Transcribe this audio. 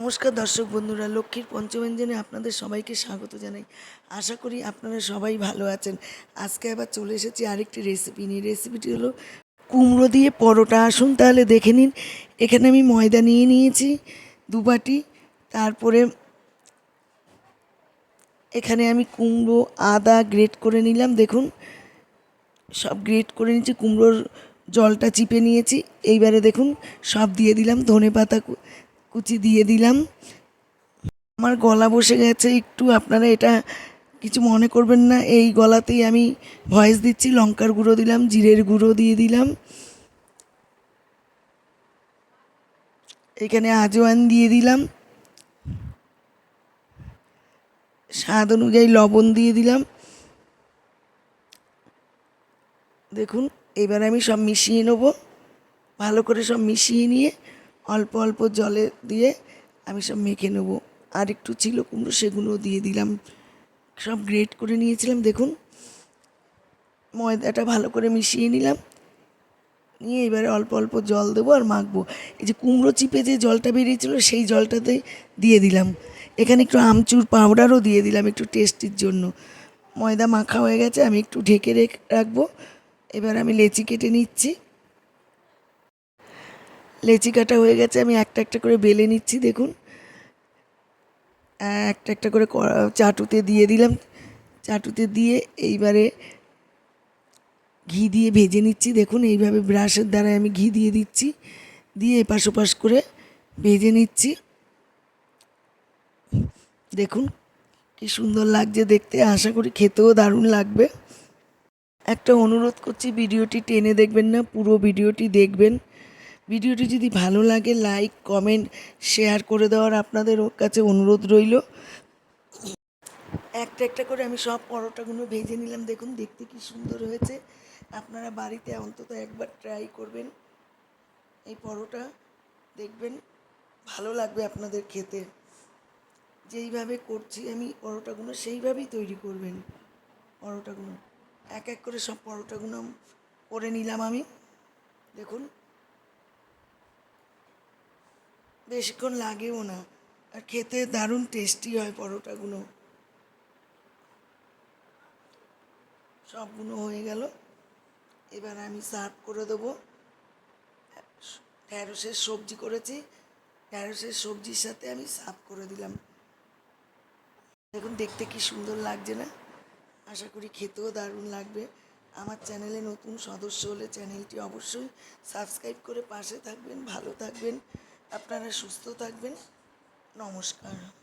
নমস্কার দর্শক বন্ধুরা, লক্ষ্মীর পঞ্চব্যঞ্জনে আপনাদের সবাইকে স্বাগত জানাই। আশা করি আপনারা সবাই ভালো আছেন। আজকে আবার চলে এসেছি আরেকটি রেসিপি নিয়ে। রেসিপিটি হলো কুমড়ো দিয়ে পরোটা। আসুন তাহলে দেখে নিন। এখানে আমি ময়দা নিয়ে নিয়েছি দুবাটি তারপরে এখানে আমি কুমড়ো আদা গ্রেট করে নিলাম। দেখুন, সব গ্রেট করে নিয়েছি। কুমড়োর জলটা চিপে নিয়েছি। এইবারে দেখুন, সব দিয়ে দিলাম ধনে পাতা কুচি দিয়ে দিলাম। আমার গলা বসে গেছে, একটু আপনারা এটা কিছু মনে করবেন না, এই গলাতেই আমি ভয়েস দিচ্ছি, লঙ্কার গুঁড়ো দিলাম, জিরের গুঁড়ো দিয়ে দিলাম। এখানে আজওয়ান দিয়ে দিলাম। স্বাদ অনুযায়ী লবণ দিয়ে দিলাম। দেখুন, এবার আমি সব মিশিয়ে নেব। ভালো করে সব মিশিয়ে নিয়ে অল্প অল্প জলে দিয়ে আমি সব মেখে নেব। আর একটু ছিল কুমড়ো সেগুলো দিয়ে দিলাম। সব গ্রেট করে নিয়েছিলাম, দেখুন। ময়দাটা ভালো করে মিশিয়ে নিলাম। নিয়ে এবারে অল্প অল্প জল দেবো আর মাখবো। এই যে কুমড়ো চিপে যে জলটা বেরিয়েছিল, সেই জলটাতে দিয়ে দিলাম। এখানে একটু আমচুর পাউডারও দিয়ে দিলাম একটু টেস্টির জন্য। ময়দা মাখা হয়ে গেছে, আমি একটু ঢেকে রেখে, রাখব। এবার আমি লেচি কেটে নিচ্ছি। লেচি কাটা হয়ে গেছে, আমি একটা একটা করে বেলে নিচ্ছি, দেখুন। একটা একটা করে চাটুতে দিয়ে দিলাম। চাটুতে দিয়ে এইবারে ঘি দিয়ে ভেজে নিচ্ছি, দেখুন, এইভাবে ব্রাশের দ্বারাই আমি ঘি দিয়ে দিচ্ছি। দিয়ে এপাশ ওপাশ করে ভেজে নিচ্ছি। দেখুন, কি সুন্দর লাগছে দেখতে, আশা করি খেতেও দারুণ লাগবে। একটা অনুরোধ করছি, ভিডিওটি টেনে দেখবেন না, পুরো ভিডিওটি দেখবেন। ভিডিওটি যদি ভালো লাগে লাইক কমেন্ট শেয়ার করে দেওয়ার আপনাদের কাছে অনুরোধ রইল। একটা একটা করে আমি সব পরোটাগুলো ভেজে নিলাম। দেখুন, দেখতে কি সুন্দর হয়েছে। আপনারা বাড়িতে অন্তত একবার ট্রাই করবেন এই পরোটা। দেখবেন, ভালো লাগবে আপনাদের খেতে। যেইভাবে করছি আমি পরোটাগুলো, সেইভাবেই তৈরি করবেন পরোটাগুলো। এক এক করে সব পরোটাগুলো করে নিলাম আমি। দেখুন বেশিক্ষণ লাগেও না। আর খেতে দারুণ টেস্টি হয় পরোটাগুলো। সবগুলো হয়ে গেল। এবার আমি সার্ভ করে দেবো। ঢ্যাঁড়সের সবজি করেছি। ঢ্যাঁড়সের সবজির সাথে আমি সার্ভ করে দিলাম। দেখুন, দেখতে কি সুন্দর লাগছে না? আশা করি খেতেও দারুণ লাগবে। আমার চ্যানেলে নতুন সদস্য হলে চ্যানেলটি অবশ্যই সাবস্ক্রাইব করে পাশে থাকবেন, ভালো থাকবেন। আপনারা সুস্থ থাকবেন। নমস্কার।